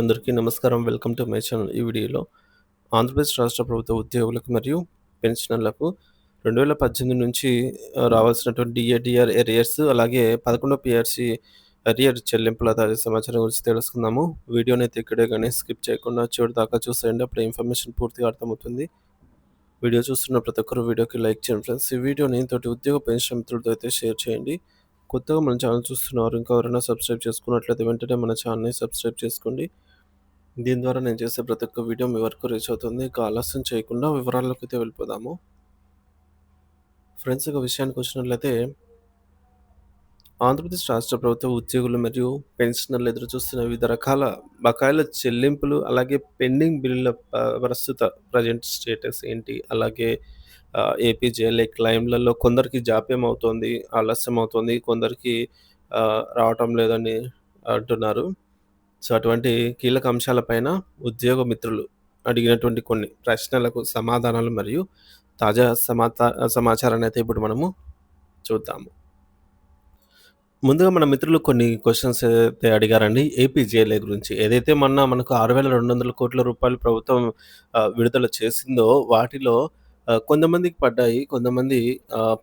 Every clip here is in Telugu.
అందరికీ నమస్కారం. Welcome to my channel. ఈ వీడియోలో ఆంధ్రప్రదేశ్ రాష్ట్ర ప్రభుత్వ ఉద్యోగులకు మరియు పెన్షనర్లకు 2018 నుంచి రావాల్సినటువంటి డిఏడిఆర్ ఎరియర్స్ అలాగే 11 పీఆర్సీ అరియర్ చెల్లింపుల తాజా సమాచారం గురించి తెలుసుకుందాము. వీడియోనైతే ఇక్కడే కానీ స్కిప్ చేయకుండా చివరి దాకా చూసేయండి. అప్పుడే ఇన్ఫర్మేషన్ పూర్తిగా అర్థమవుతుంది. వీడియో చూస్తున్న ప్రతి ఒక్కరు వీడియోకి లైక్ చేయండి ఫ్రెండ్స్. ఈ వీడియోని తోటి ఉద్యోగ పెన్షన్ మిత్రులతో అయితే షేర్ చేయండి. కొత్తగా మన ఛానల్ చూస్తున్నారు ఇంకా ఎవరైనా సబ్స్క్రైబ్ చేసుకున్నట్లయితే వెంటనే మన ఛానల్‌ని సబ్స్క్రైబ్ చేసుకోండి. దీని ద్వారా నేను చేసే ప్రతి ఒక్క వీడియో మీ వరకు రీచ్ అవుతుంది. ఇక ఆలస్యం చేయకుండా వివరాల్లోకైతే వెళ్ళిపోదాము. ఫ్రెండ్స్ ఒక విషయానికి వచ్చినట్లయితే ఆంధ్రప్రదేశ్ రాష్ట్ర ప్రభుత్వ ఉద్యోగులు మరియు పెన్షనర్లు ఎదురుచూస్తున్న వివిధ రకాల బకాయిల చెల్లింపులు, అలాగే పెండింగ్ బిల్లుల ప్రస్తుత ప్రెజెంట్ స్టేటస్ ఏంటి? అలాగే ఆహ్, క్లైమ్లలో క్లెయిమ్‌లలో కొందరికి జాప్యం అవుతోంది, ఆలస్యం అవుతోంది. కొందరికి రావటం లేదని అంటున్నారు. సో, అటువంటి కీలక అంశాలపైన ఉద్యోగ మిత్రులు అడిగినటువంటి కొన్ని ప్రశ్నలకు సమాధానాలు మరియు తాజా సమాచార సమాచారాన్ని అయితే ఇప్పుడు మనము చూద్దాము. ముందుగా మన మిత్రులు కొన్ని క్వశ్చన్స్ అయితే అడిగారండి. ఏపీజేఏలే గురించి. ఏదైతే మొన్న మనకు ఆరు వేల రెండు వందల కోట్ల రూపాయలు ప్రభుత్వం విడుదల చేసిందో వాటిలో కొంతమందికి పడ్డాయి. కొంతమంది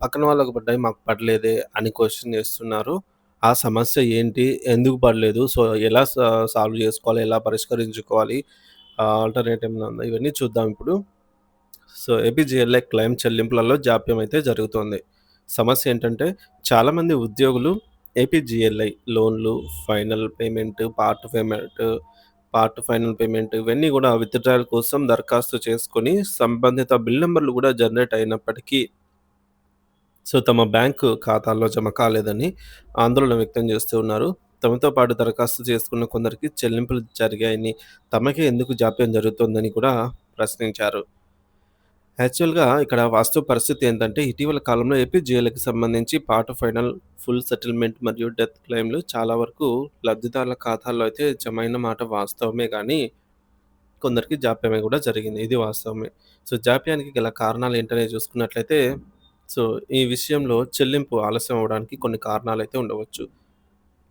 పక్కన వాళ్ళకి పడ్డాయి. మాకు పడలేదే అని క్వశ్చన్ చేస్తున్నారు. ఆ సమస్య ఏంటి? ఎందుకు పడలేదు? సో, ఎలా సా సాల్వ్ చేసుకోవాలి? ఎలా పరిష్కరించుకోవాలి? ఆల్టర్నేటివ్ ఆల్టర్‌నేట్ ఏమైనా ఉందా? ఇవన్నీ చూద్దాం ఇప్పుడు. సో, ఏపీజీఎల్ఐ క్లెయిమ్ చెల్లింపులలో జాప్యం అయితే జరుగుతోంది. సమస్య ఏంటంటే చాలామంది ఉద్యోగులు ఏపీజీఎల్ఐ లోన్‌లు, final payment, part payment, part final payment ఇవన్నీ కూడా విత్‌డ్రాయల్ కోసం దరఖాస్తు చేసుకొని సంబంధిత బిల్ నెంబర్లు కూడా జనరేట్ అయినప్పటికీ సో, తమ బ్యాంకు ఖాతాల్లో జమ కాలేదని ఆందోళన వ్యక్తం చేస్తూ ఉన్నారు. తమతో పాటు దరఖాస్తు చేసుకున్న కొందరికి చెల్లింపులు జరిగాయని, తమకే ఎందుకు జాప్యం జరుగుతోందని కూడా ప్రశ్నించారు. యాక్చువల్‌గా ఇక్కడ వాస్తవ పరిస్థితి ఏంటంటే ఇటీవల కాలంలో ఏపీజేఎల్ఐకి సంబంధించి పార్ట్ ఫైనల్, ఫుల్ సెటిల్‌మెంట్ మరియు డెత్ క్లెయిమ్‌లు చాలా వరకు లబ్ధిదారుల ఖాతాల్లో అయితే జమైన మాట వాస్తవమే కానీ కొందరికి జాప్యమే కూడా జరిగింది. ఇది వాస్తవమే. సో, జాప్యానికి గల కారణాలు ఏంటనే చూసుకున్నట్లయితే సో, ఈ విషయంలో చెల్లింపు ఆలస్యం అవ్వడానికి కొన్ని కారణాలైతే ఉండవచ్చు.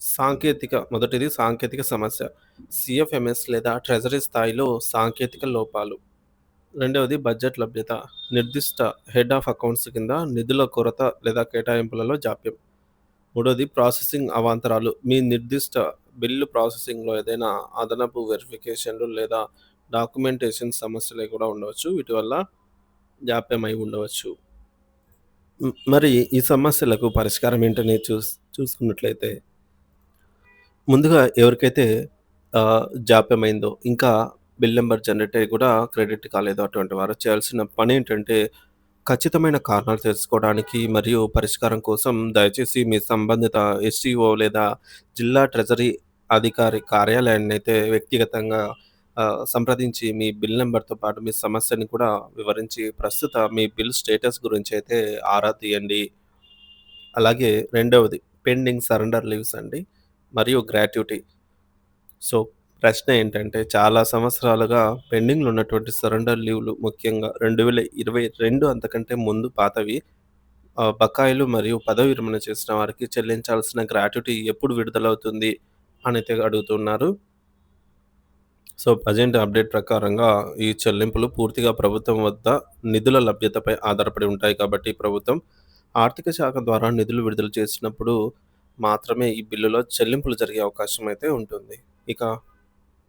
సాంకేతిక మొదటిది సాంకేతిక సమస్య. సీఎఫ్ఎంఎస్ లేదా ట్రెజరీ స్థాయిలో సాంకేతిక లోపాలు. రెండవది బడ్జెట్ లభ్యత. నిర్దిష్ట హెడ్ ఆఫ్ అకౌంట్స్ కింద నిధుల కొరత లేదా కేటాయింపులలో జాప్యం. మూడోది ప్రాసెసింగ్ అవాంతరాలు. మీ నిర్దిష్ట బిల్లు ప్రాసెసింగ్‌లో ఏదైనా అదనపు వెరిఫికేషన్‌లు లేదా డాక్యుమెంటేషన్ సమస్యలు కూడా ఉండవచ్చు. వీటి వల్ల జాప్యం అయి ఉండవచ్చు. మరి ఈ సమస్యలకు పరిష్కారం ఏంటనే చూస్ చూసుకున్నట్లయితే ముందుగా ఎవరికైతే జాప్యమైందో ఇంకా బిల్ నెంబర్ జనరేట్ అయ్యి కూడా క్రెడిట్ కాలేదో అటువంటి వారు చేయాల్సిన పని ఏంటంటే ఖచ్చితమైన కారణాలు తెలుసుకోవడానికి మరియు పరిష్కారం కోసం దయచేసి మీ సంబంధిత ఎస్టీఓ లేదా జిల్లా ట్రెజరీ అధికారి కార్యాలయాన్నయితే వ్యక్తిగతంగా సంప్రదించి మీ బిల్ నెంబర్తో పాటు మీ సమస్యని కూడా వివరించి ప్రస్తుత మీ బిల్ స్టేటస్ గురించి అయితే ఆరా తీయండి. అలాగే రెండవది పెండింగ్ సరెండర్ లీవ్స్ అండి. మరియు గ్రాట్యుటీ. సో, ప్రశ్న ఏంటంటే చాలా సంవత్సరాలుగా పెండింగ్‌లో ఉన్నటువంటి సరెండర్ లీవ్‌లు ముఖ్యంగా 2022 అంతకంటే ముందు పాతవి బకాయిలు మరియు పదవి విరమణ చేసిన వారికి చెల్లించాల్సిన గ్రాట్యుటీ ఎప్పుడు విడుదలవుతుంది అనైతే అడుగుతున్నారు. సో, ప్రజెంట్ అప్డేట్ ప్రకారంగా ఈ చెల్లింపులు పూర్తిగా ప్రభుత్వం వద్ద నిధుల లభ్యతపై ఆధారపడి ఉంటాయి కాబట్టి ప్రభుత్వం ఆర్థిక శాఖ ద్వారా నిధులు విడుదల చేసినప్పుడు మాత్రమే ఈ బిల్లులో చెల్లింపులు జరిగే అవకాశం అయితే ఉంటుంది. ఇక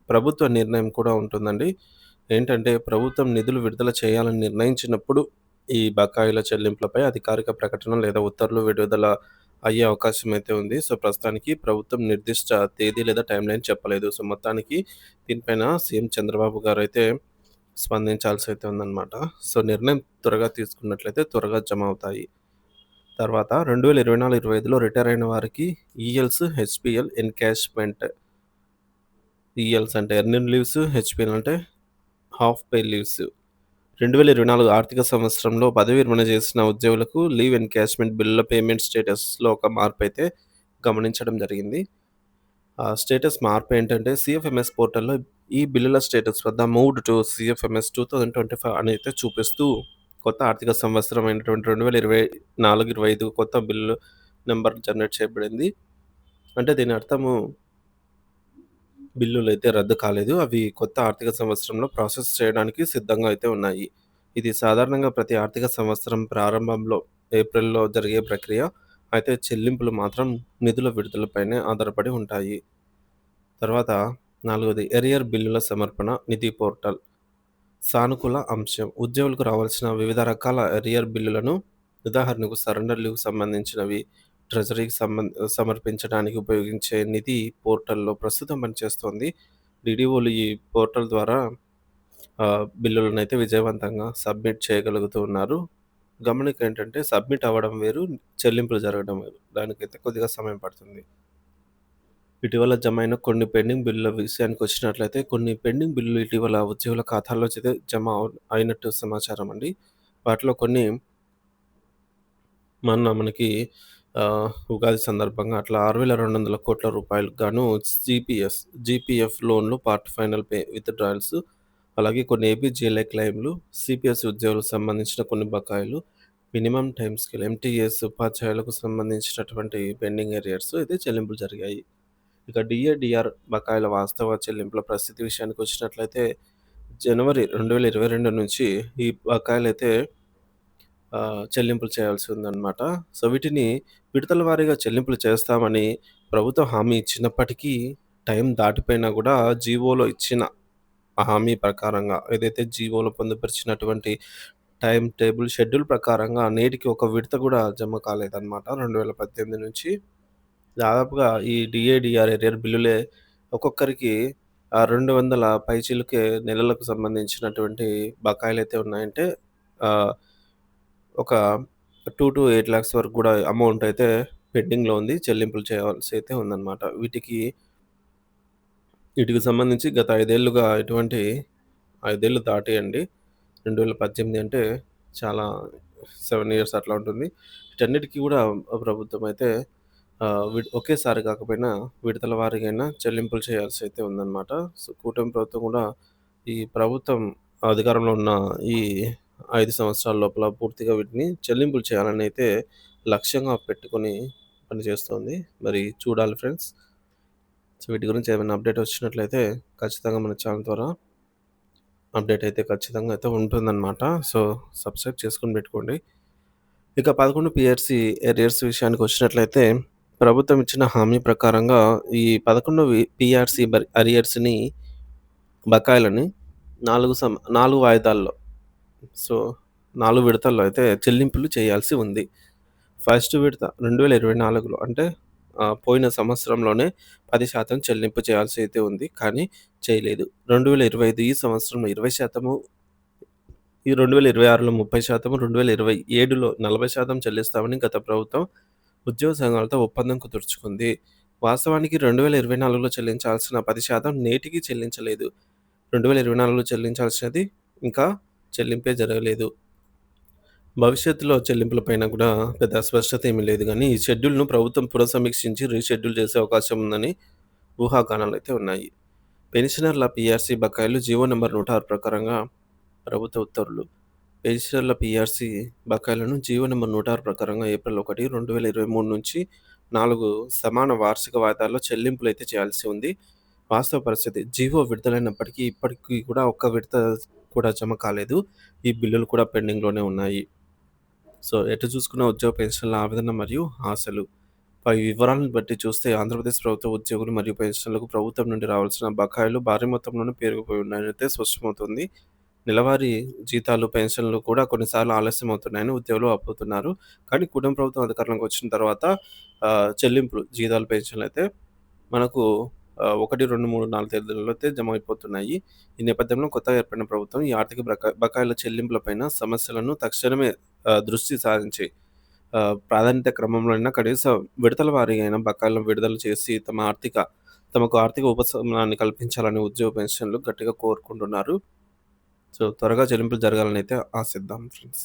ప్రభుత్వ నిర్ణయం కూడా ఉంటుందండి. ఏంటంటే ప్రభుత్వం నిధులు విడుదల చేయాలని నిర్ణయించినప్పుడు ఈ బకాయిల చెల్లింపులపై అధికారిక ప్రకటన లేదా ఉత్తర్వులు విడుదల అయ్యే అవకాశం అయితే ఉంది. సో, ప్రస్తుతానికి ప్రభుత్వం నిర్దిష్ట తేదీ లేదా టైం లైన్ చెప్పలేదు. సో, మొత్తానికి దీనిపైన సీఎం చంద్రబాబు గారు అయితే స్పందించాల్సి అయితే ఉందన్నమాట. సో, నిర్ణయం త్వరగా తీసుకున్నట్లయితే త్వరగా జమ అవుతాయి. తర్వాత 2024, 25లో రిటైర్ అయిన వారికి ఈఎల్స్, హెచ్పిఎల్ ఎన్కాష్మెంట్ ఈఎల్స్ అంటే ఎర్నింగ్ లీవ్స్, హెచ్పిఎల్ అంటే హాఫ్ పే లీవ్స్. 2024 ఆర్థిక సంవత్సరంలో పదవి విరమణ చేసిన ఉద్యోగులకు లీవ్ ఎన్కాష్మెంట్ బిల్లుల పేమెంట్ స్టేటస్‌లో ఒక మార్పు అయితే గమనించడం జరిగింది. ఆ స్టేటస్ మార్పు ఏంటంటే సిఎఫ్ఎంఎస్ పోర్టల్‌లో ఈ బిల్లుల స్టేటస్ వద్ద moved to CFMS two thousand twenty five అని అయితే చూపిస్తూ కొత్త ఆర్థిక సంవత్సరం అయినటువంటి 2024, 25 కొత్త బిల్లు నెంబర్ జనరేట్ చేయబడింది. అంటే దీని అర్థము బిల్లులైతే రద్దు కాలేదు. అవి కొత్త ఆర్థిక సంవత్సరంలో ప్రాసెస్ చేయడానికి సిద్ధంగా అయితే ఉన్నాయి. ఇది సాధారణంగా ప్రతి ఆర్థిక సంవత్సరం ప్రారంభంలో ఏప్రిల్‌లో జరిగే ప్రక్రియ. అయితే చెల్లింపులు మాత్రం నిధుల విడుదలపైనే ఆధారపడి ఉంటాయి. తర్వాత నాలుగోది ఎరియర్ బిల్లుల సమర్పణ నిధి పోర్టల్. సానుకూల అంశం. ఉద్యోగులకు రావాల్సిన వివిధ రకాల ఎరియర్ బిల్లులను ఉదాహరణకు సరెండర్ సంబంధించినవి, ట్రెజరీకి సంబంధ సమర్పించడానికి ఉపయోగించే నిధి పోర్టల్‌లో ప్రస్తుతం పనిచేస్తోంది. డిడిఓలు ఈ పోర్టల్ ద్వారా బిల్లులను అయితే విజయవంతంగా సబ్మిట్ చేయగలుగుతూ ఉన్నారు. గమనిక ఏంటంటే సబ్మిట్ అవ్వడం వేరు, చెల్లింపులు జరగడం వేరు. దానికైతే కొద్దిగా సమయం పడుతుంది. ఇటీవల జమ అయిన కొన్ని పెండింగ్ బిల్లుల విషయానికి వచ్చినట్లయితే కొన్ని పెండింగ్ బిల్లులు ఇటీవల ఉద్యోగుల ఖాతాల్లో జమ అయినట్టు సమాచారం అండి. వాటిలో కొన్ని మన మనకి ఉగాది సందర్భంగా అట్లా ఆరు వేల రెండు వందల 6,200,00,00,000 గాను జీపీఎస్ జీపీఎఫ్ లోన్‌లు పార్ట్ ఫైనల్ పే విత్‌డ్రాయల్స్ అలాగే కొన్ని ఏపీజీఎల్ఐ క్లెయిమ్‌లు, సిపిఎస్ ఉద్యోగులకు సంబంధించిన కొన్ని బకాయిలు, మినిమమ్ టైం స్కేల్ ఎంటీఎస్ ఉపాధ్యాయులకు సంబంధించినటువంటి పెండింగ్ ఏరియర్స్ అయితే చెల్లింపులు జరిగాయి. ఇక డిఏడిఆర్ బకాయిల వాస్తవ చెల్లింపుల పరిస్థితి విషయానికొచ్చినట్లయితే జనవరి 2022 నుంచి ఈ బకాయిలైతే ఆహ్, చెల్లింపులు చేయాల్సి ఉందన్నమాట సో, వీటిని విడతల వారీగా చెల్లింపులు చేస్తామని ప్రభుత్వం హామీ ఇచ్చినప్పటికీ టైం దాటిపోయినా గూడా జీవోలో ఇచ్చిన హామీ ప్రకారంగా ఏదైతే జీవోలో పొందుపరిచినటువంటి టైమ్ టేబుల్ షెడ్యూల్ ప్రకారంగా నేటికి ఒక విడత గూడా జమ కాలేదనమాట. 2018 నుంచి దాదాపుగా ఈ డీఏ, డీఆర్ బిల్లులే ఒక్కొక్కరికి ఆహ్, 200 పైచిలుకే నెలలకు సంబంధించినటువంటి బకాయిలైతే ఉన్నాయంటే ఆహ్, ఒక టూ టు ఎయిట్ ల్యాక్స్ వరకు కూడా అమౌంట్ అయితే పెండింగ్‌లో ఉంది. చెల్లింపులు చేయాల్సి అయితే ఉందన్నమాట వీటికి వీటికి సంబంధించి గత ఐదేళ్ళుగా ఎటువంటి ఐదేళ్ళు దాటేయండి రెండు వేల పద్దెనిమిది అంటే చాలా సెవెన్ ఇయర్స్ అట్లా ఉంటుంది. వీటన్నిటికి కూడా ప్రభుత్వం అయితే ఒకేసారి కాకపోయినా విడతల వారికైనా చెల్లింపులు చేయాల్సి అయితే ఉందన్నమాట సో, కూటమి ప్రభుత్వం కూడా ఈ ప్రభుత్వం అధికారంలో ఉన్న ఈ ఐదు సంవత్సరాల లోపల పూర్తిగా వీటిని చెల్లింపులు చేయాలని అయితే లక్ష్యంగా పెట్టుకొని పనిచేస్తోంది. మరి చూడాలి ఫ్రెండ్స్. సో, వీటి గురించి ఏమైనా అప్డేట్ వచ్చినట్లయితే ఖచ్చితంగా మన ఛానల్ ద్వారా అప్డేట్ అయితే ఖచ్చితంగా అయితే ఉంటుందన్నమాట సో, సబ్స్క్రైబ్ చేసుకొని పెట్టుకోండి. ఇక 11 పీఆర్సీ ఎరియర్స్ విషయానికి వచ్చినట్లయితే ప్రభుత్వం ఇచ్చిన హామీ ప్రకారంగా ఈ పదకొండు పిఆర్సీ అరియర్స్‌ని బకాయిలని నాలుగు సం నాలుగు వాయిదాల్లో సో నాలుగు విడతల్లో అయితే చెల్లింపులు చేయాల్సి ఉంది. ఫస్ట్ విడత రెండు వేల ఇరవై నాలుగులో అంటే పోయిన సంవత్సరంలోనే పది శాతం చెల్లింపు చేయాల్సి అయితే ఉంది కానీ చేయలేదు. రెండు వేల ఇరవై ఐదు ఈ సంవత్సరంలో ఇరవై శాతము ఈ రెండు వేల ఇరవై ఆరులో ముప్పై శాతం రెండు వేల ఇరవై ఏడులో నలభై శాతం చెల్లిస్తామని గత ప్రభుత్వం ఉద్యోగ సంఘాలతో ఒప్పందం కుదుర్చుకుంది. వాస్తవానికి రెండు వేల ఇరవై నాలుగులో చెల్లించాల్సిన పది శాతం నేటికి చెల్లించలేదు. రెండు వేల ఇరవై నాలుగులో చెల్లించాల్సినది ఇంకా చెల్లింపే జరగలేదు. భవిష్యత్తులో చెల్లింపులపైన కూడా పెద్ద స్పష్టత ఏమీ లేదు కానీ ఈ షెడ్యూల్‌ను ప్రభుత్వం పునఃసమీక్షించి రీషెడ్యూల్ చేసే అవకాశం ఉందని ఊహాగానాలు అయితే ఉన్నాయి. పెన్షనర్ల పీఆర్సీ బకాయిలు జీవో నెంబర్ నూట ఆరు ప్రకారంగా ప్రభుత్వ ఉత్తర్వులు. పెన్షనర్ల పీఆర్సీ బకాయిలను జీవో నెంబర్ నూట ఆరు ప్రకారంగా ఏప్రిల్ 1, 2023 నుంచి నాలుగు సమాన వార్షిక వాయిదాల్లో అయితే చేయాల్సి ఉంది. వాస్తవ పరిస్థితి జీవో విడుదలైనప్పటికీ ఇప్పటికీ కూడా ఒక్క విడత కూడా జమ కాలేదు. ఈ బిల్లులు కూడా పెండింగ్‌లోనే ఉన్నాయి. సో, ఎటు చూసుకున్న ఉద్యోగ పెన్షన్ల ఆవేదన మరియు ఆశలు. పై వివరాలను బట్టి చూస్తే ఆంధ్రప్రదేశ్ ప్రభుత్వ ఉద్యోగులు మరియు పెన్షన్లకు ప్రభుత్వం నుండి రావాల్సిన బకాయిలు భారీ మొత్తంలోనే పేరుకుపోయి ఉన్నాయనైతే స్పష్టమవుతుంది. నెలవారీ జీతాలు, పెన్షన్లు కూడా కొన్నిసార్లు ఆలస్యం అవుతున్నాయని ఉద్యోగులు అప్పుతున్నారు కానీ కుటుంబ ప్రభుత్వం అధికారంలోకి వచ్చిన తర్వాత చెల్లింపులు జీతాలు, పెన్షన్లు అయితే మనకు ఒకటి రెండు మూడు నాలుగు తేదీలలో అయితే జమ అయిపోతున్నాయి. ఈ నేపథ్యంలో కొత్తగా ఏర్పడిన ప్రభుత్వం ఈ ఆర్థిక బకా బకాయిల చెల్లింపులపైన సమస్యలను తక్షణమే దృష్టి సారించి ఆహ్, ప్రాధాన్యత క్రమంలోనైనా కనీసం విడతల వారీ అయిన బకాయిలను విడుదల చేసి తమ ఆర్థిక తమకు ఆర్థిక ఉపశమనాన్ని కల్పించాలని ఉద్యోగ పెన్షన్లు గట్టిగా కోరుకుంటున్నారు. సో, త్వరగా చెల్లింపులు జరగాలని అయితే ఆశిద్దాం ఫ్రెండ్స్.